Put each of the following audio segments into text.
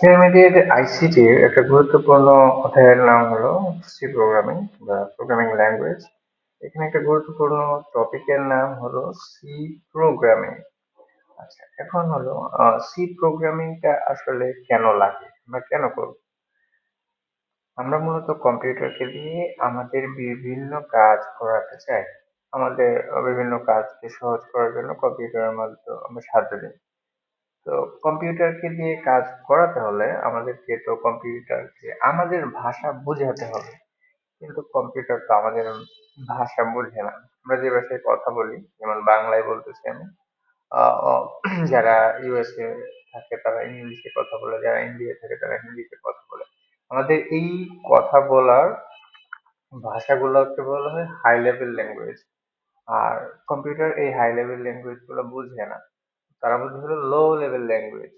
Intermediate আইসিটির একটা গুরুত্বপূর্ণ অধ্যায়ের নাম হলো সি প্রোগ্রামিং বা প্রোগ্রামিং ল্যাঙ্গুয়েজ এখানে একটা গুরুত্বপূর্ণ টপিকের নাম হলো সি প্রোগ্রামিং আচ্ছা এখন হলো সি প্রোগ্রামিংটা আসলে কেন লাগে? বা কেন করব? আমরা মূলত কম্পিউটারকে দিয়ে আমাদের বিভিন্ন কাজ করাতে চাই। আমাদের বিভিন্ন কাজকে সহজ করার জন্য কম্পিউটারের মাধ্যমে আমরা সাহায্য নিই। তো কম্পিউটারকে দিয়ে কাজ করাতে হলে আমাদেরকে তো কম্পিউটারকে, আমাদের ভাষা বোঝাতে হবে। কিন্তু কম্পিউটার তো আমাদের ভাষা বোঝে না। আমরা যে ভাষায় কথা বলি, যেমন বাংলায় বলতেছি আমি যারা ইউএসএ থাকে তারা ইংলিশে কথা বলে, যারা ইন্ডিয়া থাকে তারা হিন্দিতে কথা বলে। আমাদের এই কথা বলার ভাষাগুলোকে বলা হয় হাই লেভেল ল্যাঙ্গুয়েজ আর কম্পিউটার এই হাই লেভেল ল্যাঙ্গুয়েজগুলো বুঝে না। তারা বুঝে হলো লো লেভেল ল্যাঙ্গুয়েজ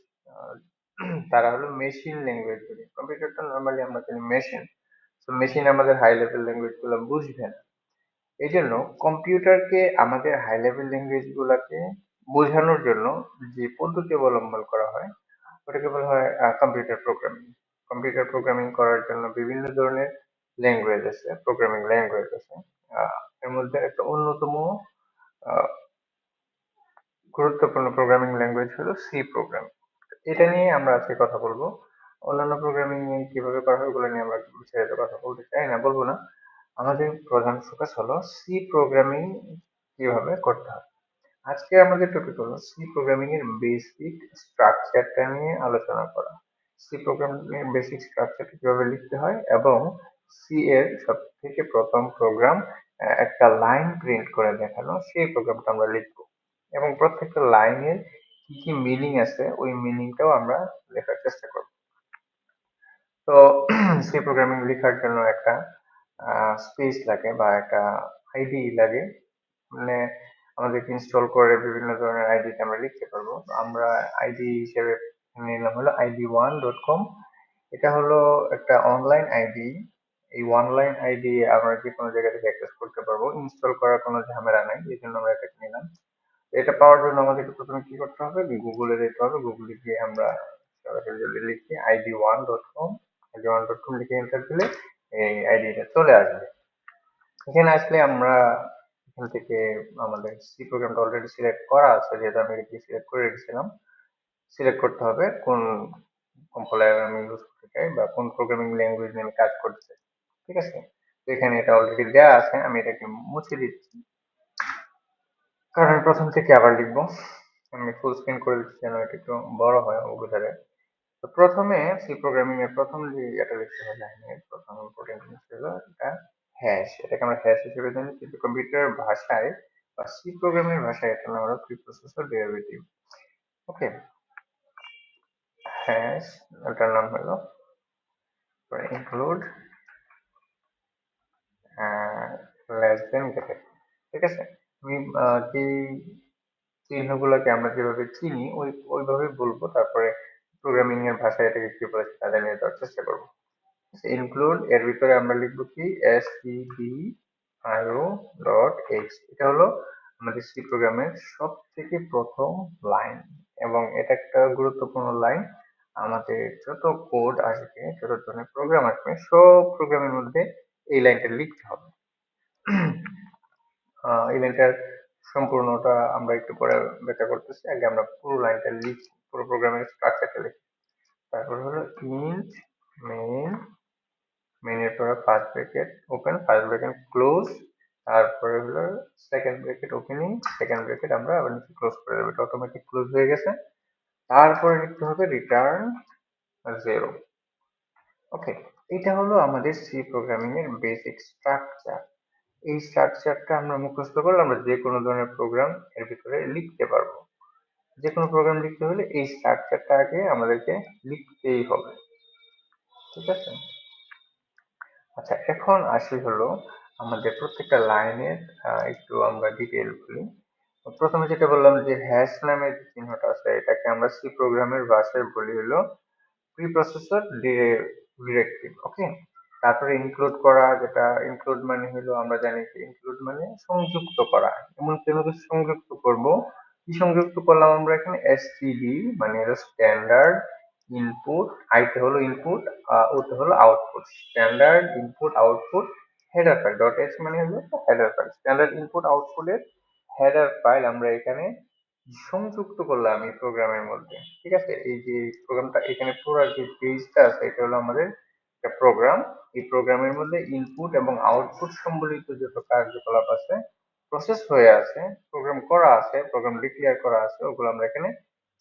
তারা হলো মেশিন ল্যাঙ্গুয়েজ বলি। কম্পিউটারটা নর্মালি আমরা জানি মেশিন তো মেশিন আমাদের হাই লেভেল ল্যাঙ্গুয়েজগুলো বুঝবে না। এই জন্য কম্পিউটারকে আমাদের হাই লেভেল ল্যাঙ্গুয়েজ গুলাকে বোঝানোর জন্য যে পদ্ধতি অবলম্বন করা হয়, ওটাকে বলা হয় কম্পিউটার প্রোগ্রামিং কম্পিউটার প্রোগ্রামিং করার জন্য বিভিন্ন ধরনের ল্যাঙ্গুয়েজ আছে প্রোগ্রামিং ল্যাঙ্গুয়েজ আছে। এর মধ্যে একটা অন্যতম গুরুত্বপূর্ণ প্রোগ্রামিং ল্যাঙ্গুয়েজ হলো সি প্রোগ্রামিং এটা নিয়ে আমরা আজকে কথা বলব। অন্যান্য প্রোগ্রামিং নিয়ে কীভাবে করা হয় ওগুলো নিয়ে আমরা বিস্তারিত কথা বলতে চাই না, বলব না। আমাদের প্রধান ফোকাস হলো সি প্রোগ্রামিং কীভাবে করতে হয়। আজকে আমাদের টপিক হলো সি প্রোগ্রামিং এর বেসিক স্ট্রাকচারটা নিয়ে আলোচনা করা। সি প্রোগ্রামিং এর বেসিক স্ট্রাকচারটা কীভাবে লিখতে হয় এবং সি এর সব থেকে প্রথম প্রোগ্রাম একটা লাইন প্রিন্ট করে দেখানো, সেই প্রোগ্রামটা আমরা লিখব। এবং প্রত্যেকটা লাইনের কি কি মিনিং আছে, ওই মিনিংটাও আমরা লেখার চেষ্টা করব। তো সি প্রোগ্রামিং লেখার জন্য একটা স্পেস লাগে বা একটা আইডি লাগে। মানে আমাদেরকে ইনস্টল করে বিভিন্ন ধরনের আইডি আমরা লিখতে পারব। আমরা আইডি হিসেবে নিলাম হলো আইডি ওয়ান ডট কম এটা হলো একটা অনলাইন আইডি এই অনলাইন আইডি আমরা যে কোনো জায়গা থেকে অ্যাক্সেস করতে পারব। ইনস্টল করার কোনো ঝামেলা নাই, এই জন্য আমরা এটা নিলাম। এটা পাওয়ার জন্য আমাদেরকে প্রথমে কি করতে হবে? গুগলে যেতে হবে। গুগলে গিয়ে আমরা সরাসরি যদি লিখি ID one dot com ID one dot com লিখে এন্টার দিলে এই আইডিটা চলে আসবে। এখানে আসলে আমরা এখান থেকে আমাদের সি প্রোগ্রামটা অলরেডি সিলেক্ট করা আছে, যেহেতু আমি এটি সিলেক্ট করে রেখেছিলাম। সিলেক্ট করতে হবে কোন কম্পাইলার আমি ইউজ করতে চাই বা কোন প্রোগ্রামিং ল্যাঙ্গুয়েজ নিয়ে আমি কাজ করতে চাই। ঠিক আছে? তো এখানে এটা অলরেডি দেওয়া আছে। আমি এটাকে মুছে দিচ্ছি। কারণ আমি প্রথম থেকে আবার লিখব। আমি ফুল স্ক্রিন করে দিচ্ছি যেন এটা একটু বড় হয় বোঝা তো প্রথমে সি প্রোগ্রামিং এর প্রথম যে এটা লিখতে হয় লাইনের প্রথম ইম্পর্টেন্ট জিনিস হলো এটা হ্যাশ এটাকে আমরা হ্যাশ হিসেবে জানি, কিন্তু কম্পিউটার ভাষায় বা সি প্রোগ্রামের ভাষায় এটা আমরা প্রিপ্রসেসর ডেরিভেটিভ ওকে হ্যাশ এটার নাম হলো ইনক্লুড লেস দেন ব্র্যাকেট ঠিক আছে? আমি যে চিহ্নগুলোকে আমরা যেভাবে চিনি, ওই, ওইভাবে বলব। তারপরে প্রোগ্রামিং এর ভাষায় এটাকে কি বলেছে তা জানিয়ে দেওয়ার চেষ্টা করব। ইনক্লুড এর ভিতরে আমরা লিখব কি? S T D I O dot X এটা হলো আমাদের সি প্রোগ্রামের সব থেকে প্রথম লাইন এবং এটা একটা গুরুত্বপূর্ণ লাইন আমাদের যত কোড আসবে, যত ধরনের প্রোগ্রাম আসবে, সব প্রোগ্রামের মধ্যে এই লাইনটা লিখতে হবে। এই লাইনটার সম্পূর্ণটা আমরা একটু পরে ব্যাখ্যা করতেছি। আগে আমরা পুরো লাইনটা লিখি, পুরো প্রোগ্রামের স্ট্রাকচারটা লিখি। তারপর হলো ইন্ট মেইন মেইনের পরে first bracket open first bracket close তারপরে হলো second bracket opening second bracket আমরা আবার নিচে ক্লোজ করে দেবো। এটা অটোমেটিক ক্লোজ হয়ে গেছে। তারপরে লিখতে হবে রিটার্ন জিরো ওকে এটা হলো আমাদের সি প্রোগ্রামিং এর বেসিক স্ট্রাকচার এই স্ট্রাকচারটা আমরা মুখস্থ করলে আমরা যে কোনো ধরনের প্রোগ্রাম এর ভিতরে লিখতে পারব। যে কোনো প্রোগ্রাম লিখতে হলে এই স্ট্রাকচারটা আগে আমাদেরকে লিখতেই হবে। ঠিক আছে? আচ্ছা এখন আসি হলো আমাদের প্রত্যেকটা লাইনের একটু আমরা ডিটেল বলি। প্রথমে যেটা বললাম যে হ্যাশ নামের চিহ্নটা আছে, এটাকে আমরা সি প্রোগ্রামের ভাষায় বলি হলো প্রিপ্রসেসর ডিরেক্টিভ ওকে তারপরে ইনক্লুড করা, যেটা ইনক্লুড মানে হলো আমরা জানি যে ইনক্লুড মানে সংযুক্ত করা। এমন কোনো কিছু সংযুক্ত করব? কি সংযুক্ত করলাম আমরা এখানে? এসটিডি মানে হলো স্ট্যান্ডার্ড ইনপুট আইতে হলো ইনপুট ওতে হলো output standard input output header file dot S মানে হলো হেডার ফাইল স্ট্যান্ডার্ড ইনপুট আউটপুটের হেডার ফাইল আমরা এখানে সংযুক্ত করলাম এই প্রোগ্রামের মধ্যে। ঠিক আছে? এই যে প্রোগ্রামটা এখানে পুরো যে পেজটা আছে, এটা হলো আমাদের একটা প্রোগ্রাম এই প্রোগ্রামের মধ্যে ইনপুট এবং আউটপুট সম্বলিত যত কার্যকলাপ আছে প্রসেস হয়ে আছে প্রোগ্রাম করা আছে প্রোগ্রাম ডিক্লেয়ার করা আছে, ওগুলো আমরা এখানে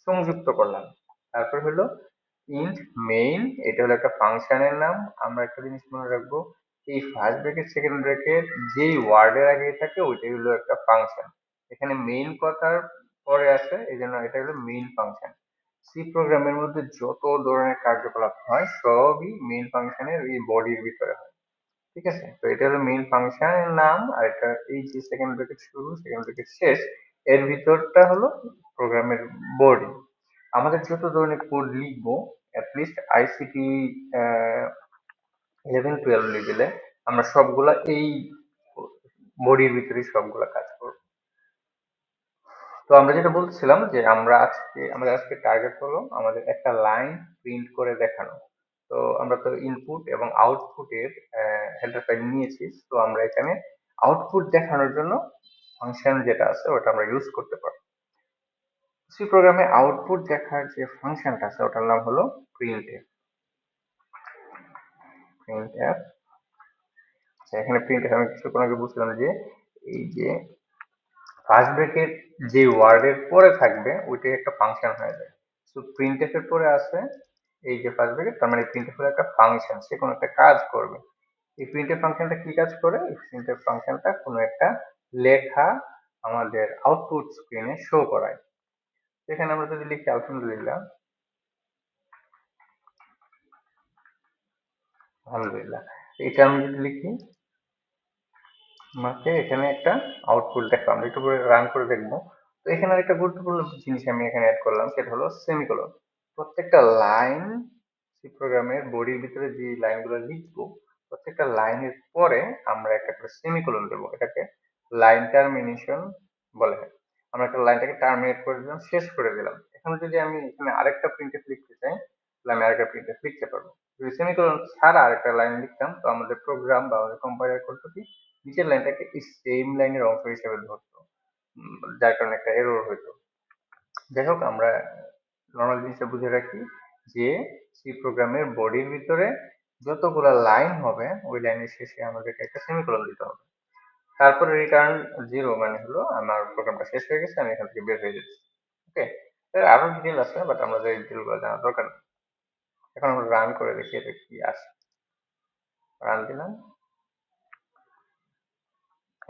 সংযুক্ত করলাম। তারপর হলো ইন্ট মেইন এটা হলো একটা ফাংশনের নাম। আমরা একটা জিনিস মনে রাখব, এই ফার্স্ট ব্র্যাকেট সেকেন্ড ব্র্যাকেট যেই ওয়ার্ডের আগে থাকে, ওইটাই হলো একটা ফাংশন এখানে মেইন কথার পরে আছে এই জন্য এটা হলো মেইন ফাংশন সি প্রোগ্রামের মধ্যে যত ধরনের কার্যকলাপ হয়, সবই মেইন ফাংশনের এই বডির ভিতরে হয়। ঠিক আছে? তো এটা হলো মেইন ফাংশনের নাম, আর এটা এই যে সেকেন্ড ব্র্যাকেট শুরু সেকেন্ড ব্র্যাকেট শেষ, এর ভিতরটা হলো প্রোগ্রামের বডি আমাদের যত ধরনের কোড লিখব অ্যাটলিস্ট আইসিটি ইলেভেন টুয়েলভ লেভেলে আমরা সবগুলা এই বডির ভিতরেই সবগুলা কাজ তো আমরা যেটা বলছিলাম যে আমরা আজকে, আমাদের আজকে টার্গেট হলো আমাদের একটা লাইন প্রিন্ট করে দেখানো। তো আমরা তো ইনপুট এবং আউটপুটের হেডার ফাইল নিয়েছি। তো আমরা এখানে আউটপুট দেখানোর জন্য ফাংশন যেটা আছে ওটা আমরা ইউজ করতে পারব। সি প্রোগ্রামে আউটপুট দেখার যে ফাংশনটা আছে ওটার নাম হলো প্রিন্টএফ প্রিন্টএফ আচ্ছা এখানে প্রিন্ট প্রিন্টএফ আমি কিছুক্ষণ আগে বুঝলাম যে এই যে ফার্স্ট ব্রেকেট যে ওয়ার্ডের পরে থাকবে, ওইটাই একটা ফাংশন হয়ে যায়। সো প্রিন্টএফ এর পরে আছে এই যে ফার্স্ট তার মানে প্রিন্টএফ হলো একটা ফাংশন সে কোনো একটা কাজ করবে। এই প্রিন্টএফ ফাংশনটা কি কাজ করে? এই প্রিন্টএফ ফাংশনটা কোনো একটা লেখা আমাদের আউটপুট স্ক্রিনে শো করায়। এখানে আমরা যদি লিখি আলহামদুলিল্লাহ আলহামদুলিল্লাহ। এটা আমি যদি লিখি আমাকে এখানে একটা আউটপুট দেখো আমরা একটু করে রান করে দেখব। তো এখানে একটা গুরুত্বপূর্ণ জিনিস আমি এখানে অ্যাড করলাম, সেটা হলো সেমিকোলন প্রত্যেকটা লাইন সি প্রোগ্রামের বডির ভিতরে যে লাইনগুলো লিখব, প্রত্যেকটা লাইনের পরে আমরা একটা করে সেমিকোলন দেবো। এটাকে লাইন টার্মিনেশন বলে। আমরা একটা লাইনটাকে টার্মিনেট করে দিলাম, শেষ করে দিলাম। এখন যদি আমি এখানে আরেকটা প্রিন্টেফ লিখতে চাই, তাহলে আমি আরেকটা প্রিন্টেফ লিখতে পারব। যদি সেমিকোলন ছাড়া আরেকটা লাইন লিখতাম, তো আমাদের প্রোগ্রাম বা আমাদের কম্পাইলার করতো কি নিচের লাইনটাকে সেম লাইনের অংশ হিসেবে ধরতো। যার কারণে একটা এরর হইতো। যাই হোক, আমরা নর্মাল জিনিসটা বুঝে রাখি যে সি প্রোগ্রামের বডির ভিতরে যতগুলা লাইন হবে, ওই লাইনের শেষে আমাদেরকে একটা সেমিকোলন দিতে হবে। তারপরে রিটার্ন জিরো মানে হলো আমার প্রোগ্রামটা শেষ হয়ে গেছে, আমি এখান থেকে বের হয়ে যাচ্ছি। ওকে আরও ডিটেল আছে বাট আমাদের এই ডিটেলগুলো জানার দরকার এখন আমরা রান করে দেখি এটা কি আসে। রান দিলাম।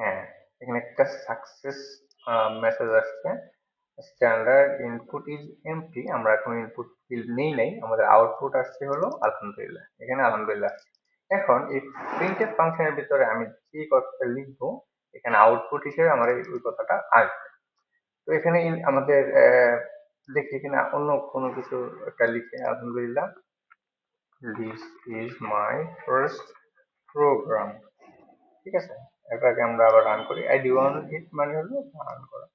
হ্যাঁ এখানে একটা সাকসেস মেসেজ আসছে। স্ট্যান্ডার্ড ইনপুট ইজ এমটি আমরা এখন ইনপুট ফিল্ড নেই নাই, আমাদের আউটপুট আসছে হলো আলহামদুলিল্লাহ, এখানে আলহামদুলিল্লাহ এখন এই প্রিন্টেড ফাংশনের ভিতরে আমি যে কথাটা লিখব, এখানে আউটপুট হিসেবে আমার ওই কথাটা আসবে। তো এখানে আমাদের দেখি এখানে অন্য কোনো কিছু একটা লিখে, আলহামদুলিল্লাহ। This is my first program ঠিক আছে? এটাকে আমরা আবার রান করি। আই ডি ওয়ান হিট মানে হলো রান করা।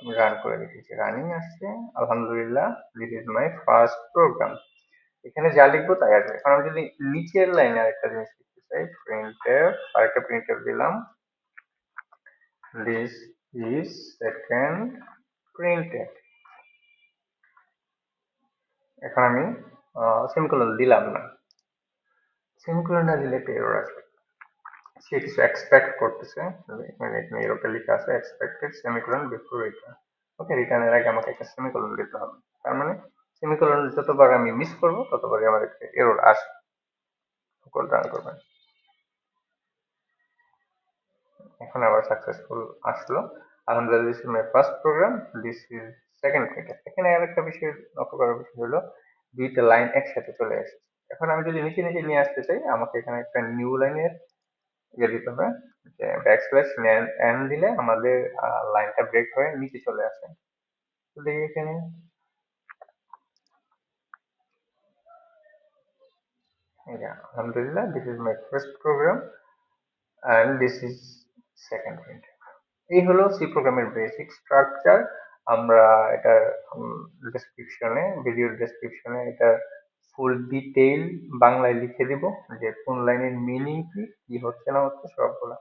আমি রান করে দেখেছি রানিং আসছে। আলহামদুলিল্লাহ this is my first program এখানে যা লিখব তাই আসবে। এখন আমি যদি নিচের লাইনে আরেকটা জিনিস লিখতে চাই প্রিন্টএফ আরেকটা প্রিন্টএফ দিলাম। দিস ইজ সেকেন্ড প্রিন্টএফ এখন আমি সেমিকোলন দিলাম না। সেমিকোলন না দিলে একটা এরর আসবে। সে কিছু এক্সপেক্ট করতেছে। মানে এখানে এরকম লেখা আছে expected semicolon before return okay রিটার্নের আগে আমাকে একটা সেমিকোলন দিতে হবে। তার মানে সেমিকোলন যতবার আমি মিস করব, ততবারই আমার একটা এরর আসে কোড রান করবেন। এখন আবার সাকসেসফুল আসলো। আলহামদুলিল্লাহ this is my first program this is second printer এখানে আরেকটা বিষয় লক্ষ্য করার বিষয় হলো, দুইটা লাইন একসাথে চলে এসেছে। এখন আমি যদি নিচে নিচে নিয়ে আসতে চাই, আমাকে এখানে একটা নিউ লাইনের ইয়ে দিতে হবে যে ব্যাকস্ল্যাশ এন দিলে আমাদের লাইনটা ব্রেক হয়ে নিচে চলে আসে। দেখি এখানে। এই হলো সি প্রোগ্রামের বেসিক স্ট্রাকচার আমরা এটা ডেসক্রিপশনে ভিডিওর ডেসক্রিপশনে এটা ফুল ডিটেইল বাংলায় লিখে দিব যে কোন লাইনের মিনিং কি কি হচ্ছে না হচ্ছে সবগুলা।